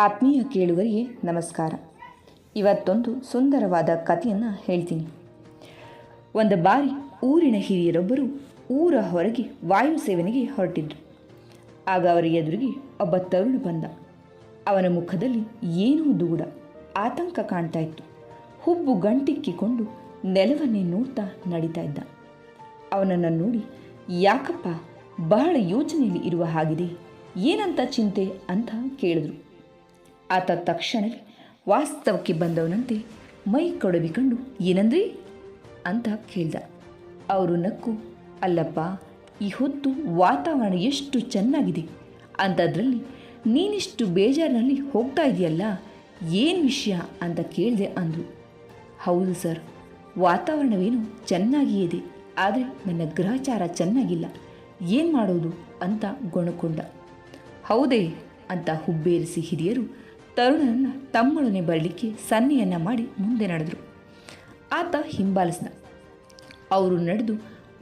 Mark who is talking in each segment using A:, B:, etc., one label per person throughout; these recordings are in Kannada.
A: ಆತ್ಮೀಯ ಕೇಳುಗರಿಗೆ ನಮಸ್ಕಾರ. ಇವತ್ತೊಂದು ಸುಂದರವಾದ ಕಥೆಯನ್ನು ಹೇಳ್ತೀನಿ. ಒಂದು ಬಾರಿ ಊರಿನ ಹಿರಿಯರೊಬ್ಬರು ಊರ ಹೊರಗೆ ವಾಯು ಸೇವನೆಗೆ ಹೊರಟಿದ್ರು. ಆಗ ಅವರ ಎದುರಿಗೆ ಒಬ್ಬ ತರುಣ ಬಂದ. ಅವನ ಮುಖದಲ್ಲಿ ಏನೂ ದೂಡ, ಆತಂಕ ಕಾಣ್ತಾ ಇತ್ತು. ಹುಬ್ಬು ಗಂಟಿಕ್ಕಿಕೊಂಡು ನೆಲವನ್ನೇ ನೋಡ್ತಾ ನಡೀತಾ ಇದ್ದ. ಅವನನ್ನು ನೋಡಿ, ಯಾಕಪ್ಪ, ಬಹಳ ಯೋಚನೆಯಲ್ಲಿ ಇರುವ ಹಾಗಿದೆ ಏನಂತ ಚಿಂತೆ? ಅಂತ ಕೇಳಿದ್ರು. ಆತ ತಕ್ಷಣವೇ ವಾಸ್ತವಕ್ಕೆ ಬಂದವನಂತೆ ಮೈ ಕೊಡಬಿಕೊಂಡು, ಏನಂದ್ರಿ? ಅಂತ ಕೇಳ್ದ. ಅವರು ನಕ್ಕು, ಅಲ್ಲಪ್ಪ, ಈ ಹೊತ್ತು ವಾತಾವರಣ ಎಷ್ಟು ಚೆನ್ನಾಗಿದೆ. ಅಂಥದ್ರಲ್ಲಿ ನೀನಿಷ್ಟು ಬೇಜಾರಿನಲ್ಲಿ ಹೋಗ್ತಾ ಇದೆಯಲ್ಲ, ಏನು ವಿಷಯ? ಅಂತ ಕೇಳಿದೆ ಅಂದರು. ಹೌದು ಸರ್, ವಾತಾವರಣವೇನು ಚೆನ್ನಾಗಿಯೇ ಇದೆ, ಆದರೆ ನನ್ನ ಗ್ರಹಚಾರ ಚೆನ್ನಾಗಿಲ್ಲ. ಏನು ಮಾಡೋದು? ಅಂತ ಗೊಣಕೊಂಡ. ಹೌದೇ, ಅಂತ ಹುಬ್ಬೇರಿಸಿ ಹಿರಿಯರು ತರುಣನನ್ನು ತಮ್ಮೊಡನೆ ಬರಲಿಕ್ಕೆ ಸನ್ನೆಯನ್ನು ಮಾಡಿ ಮುಂದೆ ನಡೆದರು. ಆತ ಹಿಂಬಾಲಿಸ್ನ ಅವರು ನಡೆದು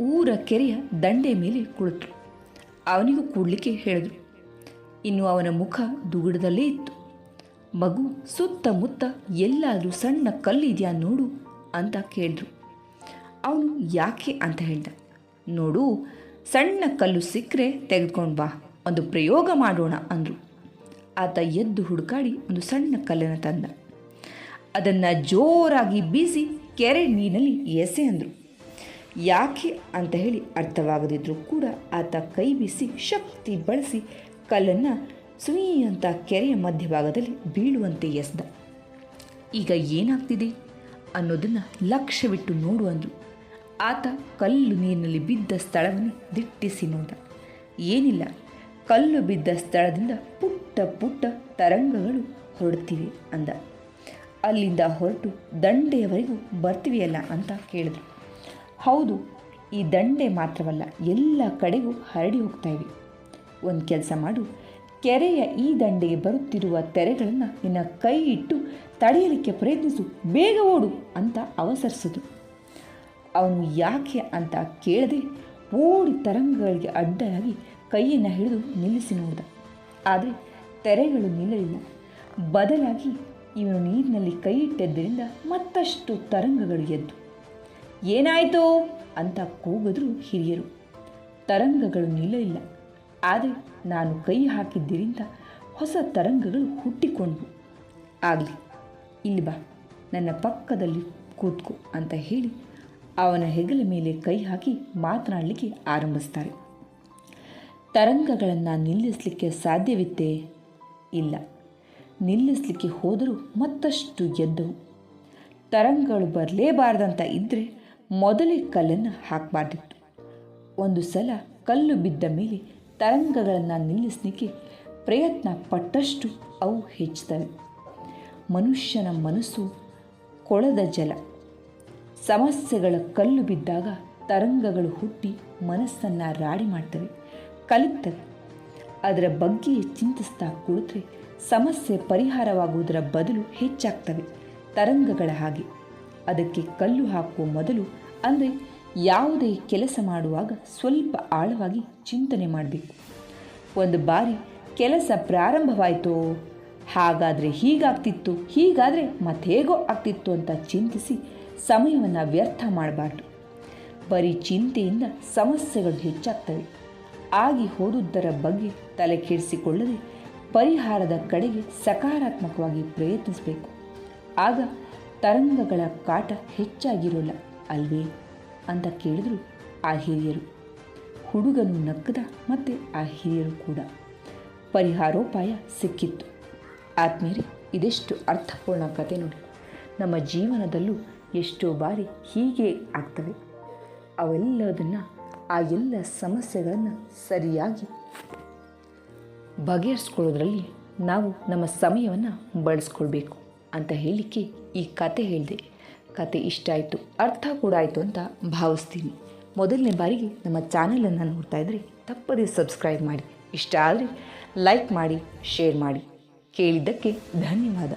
A: ಊರ ಕೆರೆಯ ದಂಡೆ ಮೇಲೆ ಕುಳಿತರು. ಅವನಿಗೂ ಕೂಡಲಿಕ್ಕೆ ಹೇಳಿದರು. ಇನ್ನು ಅವನ ಮುಖ ದುಗುಡದಲ್ಲೇ ಇತ್ತು. ಮಗು ಸುತ್ತಮುತ್ತ ಎಲ್ಲಾದರೂ ಸಣ್ಣ ಕಲ್ಲಿದೆಯಾ ನೋಡು ಅಂತ ಕೇಳಿದ್ರು. ಅವನು ಯಾಕೆ ಅಂತ ಹೇಳ್ದ. ನೋಡು, ಸಣ್ಣ ಕಲ್ಲು ಸಿಕ್ಕರೆ ತೆಗೆದುಕೊಂಡು ಬಾ, ಒಂದು ಪ್ರಯೋಗ ಮಾಡೋಣ ಅಂದರು. ಆತ ಎದ್ದು ಹುಡುಕಾಡಿ ಒಂದು ಸಣ್ಣ ಕಲ್ಲನ್ನು ತಂದ. ಅದನ್ನು ಜೋರಾಗಿ ಬೀಸಿ ಕೆರೆ ನೀರಿನಲ್ಲಿ ಎಸೆ ಅಂದರು. ಯಾಕೆ ಅಂತ ಹೇಳಿ ಅರ್ಥವಾಗದಿದ್ದರೂ ಕೂಡ ಆತ ಕೈ ಬೀಸಿ ಶಕ್ತಿ ಬಳಸಿ ಕಲ್ಲನ್ನು ಸುಯಿ ಕೆರೆಯ ಮಧ್ಯಭಾಗದಲ್ಲಿ ಬೀಳುವಂತೆ ಎಸೆದ. ಈಗ ಏನಾಗ್ತಿದೆ ಅನ್ನೋದನ್ನು ಲಕ್ಷ್ಯವಿಟ್ಟು ನೋಡು ಅಂದರು. ಆತ ಕಲ್ಲು ನೀರಿನಲ್ಲಿ ಬಿದ್ದ ಸ್ಥಳವನ್ನು ದಿಟ್ಟಿಸಿ ನೋಡ ಏನಿಲ್ಲ ಕಲ್ಲು ಬಿದ್ದ ಸ್ಥಳದಿಂದ ಪುಟ್ಟ ಪುಟ್ಟ ತರಂಗಗಳು ಹೊರಡ್ತಿವೆ ಅಂದ. ಅಲ್ಲಿಂದ ಹೊರಟು ದಂಡೆಯವರೆಗೂ ಬರ್ತೀವಿಯಲ್ಲ ಅಂತ ಕೇಳಿದ್ರು. ಹೌದು, ಈ ದಂಡೆ ಮಾತ್ರವಲ್ಲ, ಎಲ್ಲ ಕಡೆಗೂ ಹರಡಿ ಹೋಗ್ತಾ ಇವೆ. ಒಂದು ಕೆಲಸ ಮಾಡು, ಕೆರೆಯ ಈ ದಂಡೆಗೆ ಬರುತ್ತಿರುವ ತೆರೆಗಳನ್ನು ನಿನ್ನ ಕೈ ಇಟ್ಟು ತಡೆಯಲಿಕ್ಕೆ ಪ್ರಯತ್ನಿಸು, ಬೇಗ ಓಡು ಅಂತ ಅವಸರಿಸಿದ್ರು ಅವನು ಯಾಕೆ ಅಂತ ಕೇಳದೆ ಓಡಿ ತರಂಗಗಳಿಗೆ ಅಡ್ಡಲಾಗಿ ಕೈಯನ್ನು ಹಿಡಿದು ನಿಲ್ಲಿಸಿ ನೋಡಿದ ಆದರೆ ತೆರೆಗಳು ನಿಲ್ಲಲಿಲ್ಲ. ಬದಲಾಗಿ ಇವನು ನೀರಿನಲ್ಲಿ ಕೈ ಇಟ್ಟದ್ದರಿಂದ ಮತ್ತಷ್ಟು ತರಂಗಗಳು ಎದ್ದು, ಏನಾಯಿತು ಅಂತ ಕೂಗಿದ್ರು ಹಿರಿಯರು. ತರಂಗಗಳು ನಿಲ್ಲಲಿಲ್ಲ. ಆದರೆ ನಾನು ಕೈ ಹಾಕಿದ್ದರಿಂದ ಹೊಸ ತರಂಗಗಳು ಹುಟ್ಟಿಕೊಂಡವು. ಆಗಲಿ, ಇಲ್ಲಿ ಬಾ, ನನ್ನ ಪಕ್ಕದಲ್ಲಿ ಕೂತ್ಕೋ ಅಂತ ಹೇಳಿ ಅವನ ಹೆಗಲ ಮೇಲೆ ಕೈ ಹಾಕಿ ಮಾತನಾಡಲಿಕ್ಕೆ ಆರಂಭಿಸ್ತಾರೆ. ತರಂಗಗಳನ್ನು ನಿಲ್ಲಿಸಲಿಕ್ಕೆ ಸಾಧ್ಯವಿತ್ತೇ? ಇಲ್ಲ. ನಿಲ್ಲಿಸಲಿಕ್ಕೆ ಹೋದರೂ ಮತ್ತಷ್ಟು ಎದ್ದವು. ತರಂಗಗಳು ಬರಲೇಬಾರ್ದಂತ ಇದ್ದರೆ ಮೊದಲೇ ಕಲ್ಲನ್ನು ಹಾಕಬಾರ್ದಿತ್ತು. ಒಂದು ಸಲ ಕಲ್ಲು ಬಿದ್ದ ಮೇಲೆ ತರಂಗಗಳನ್ನು ನಿಲ್ಲಿಸಲಿಕ್ಕೆ ಪ್ರಯತ್ನ ಪಟ್ಟಷ್ಟು ಅವು ಹೆಚ್ಚುತ್ತವೆ ಮನುಷ್ಯನ ಮನಸ್ಸು ಕೊಳದ ಜಲ. ಸಮಸ್ಯೆಗಳ ಕಲ್ಲು ಬಿದ್ದಾಗ ತರಂಗಗಳು ಹುಟ್ಟಿ ಮನಸ್ಸನ್ನು ರಾಡಿ ಮಾಡ್ತವೆ. ಕಲಿತವೆ ಅದರ ಬಗ್ಗೆ ಚಿಂತಿಸ್ತಾ ಕುಳಿತರೆ ಸಮಸ್ಯೆ ಪರಿಹಾರವಾಗುವುದರ ಬದಲು ಹೆಚ್ಚಾಗ್ತವೆ. ತರಂಗಗಳ ಹಾಗೆ. ಅದಕ್ಕೆ ಕಲ್ಲು ಹಾಕುವ ಮೊದಲು ಅಂದರೆ ಯಾವುದೇ ಕೆಲಸ ಮಾಡುವಾಗ ಸ್ವಲ್ಪ ಆಳವಾಗಿ ಚಿಂತನೆ ಮಾಡಬೇಕು. ಒಂದು ಬಾರಿ ಕೆಲಸ ಪ್ರಾರಂಭವಾಯಿತೋ, ಹಾಗಾದರೆ ಹೀಗಾಗ್ತಿತ್ತು, ಹೀಗಾದರೆ ಹೇಗೋ ಆಗ್ತಿತ್ತು ಅಂತ ಚಿಂತಿಸಿ ಸಮಯವನ್ನು ವ್ಯರ್ಥ ಮಾಡಬಾರ್ದು. ಬರೀ ಚಿಂತೆಯಿಂದ ಸಮಸ್ಯೆಗಳು ಹೆಚ್ಚಾಗ್ತವೆ. ಆಗಿ ಹೋದುದರ ಬಗ್ಗೆ ತಲೆ ಕೆಡಿಸಿಕೊಳ್ಳದೆ ಪರಿಹಾರದ ಕಡೆಗೆ ಸಕಾರಾತ್ಮಕವಾಗಿ ಪ್ರಯತ್ನಿಸಬೇಕು. ಆಗ ತರಂಗಗಳ ಕಾಟ ಹೆಚ್ಚಾಗಿರೋಲ್ಲ ಅಲ್ವೇ? ಅಂತ ಕೇಳಿದ್ರು ಆ ಹಿರಿಯರು. ಹುಡುಗನು ನಕ್ಕದ ಮತ್ತು ಆ ಹಿರಿಯರು ಕೂಡ. ಪರಿಹಾರೋಪಾಯ ಸಿಕ್ಕಿತ್ತು. ಆದ್ಮೇಲೆ ಇದೆಷ್ಟು ಅರ್ಥಪೂರ್ಣ ಕತೆ ನೋಡಿ. ನಮ್ಮ ಜೀವನದಲ್ಲೂ ಎಷ್ಟೋ ಬಾರಿ ಹೀಗೆ ಆಗ್ತವೆ. ಅವೆಲ್ಲದನ್ನು ಆ ಎಲ್ಲ ಸಮಸ್ಯೆಗಳನ್ನು ಸರಿಯಾಗಿ ಬಗೆಹರಿಸ್ಕೊಳ್ಳೋದ್ರಲ್ಲಿ ನಾವು ನಮ್ಮ ಸಮಯವನ್ನು ಬಳಸ್ಕೊಳ್ಬೇಕು ಅಂತ ಹೇಳಲಿಕ್ಕೆ ಈ ಕತೆ ಹೇಳಿದೆ. ಕತೆ ಇಷ್ಟ ಆಯಿತು, ಅರ್ಥ ಕೂಡ ಆಯಿತು ಅಂತ ಭಾವಿಸ್ತೀನಿ. ಮೊದಲನೇ ಬಾರಿಗೆ ನಮ್ಮ ಚಾನಲನ್ನು ನೋಡ್ತಾ ಇದ್ದರೆ ತಪ್ಪದೇ ಸಬ್ಸ್ಕ್ರೈಬ್ ಮಾಡಿ. ಇಷ್ಟ ಆದರೆ ಲೈಕ್ ಮಾಡಿ, ಶೇರ್ ಮಾಡಿ. ಕೇಳಿದ್ದಕ್ಕೆ ಧನ್ಯವಾದ.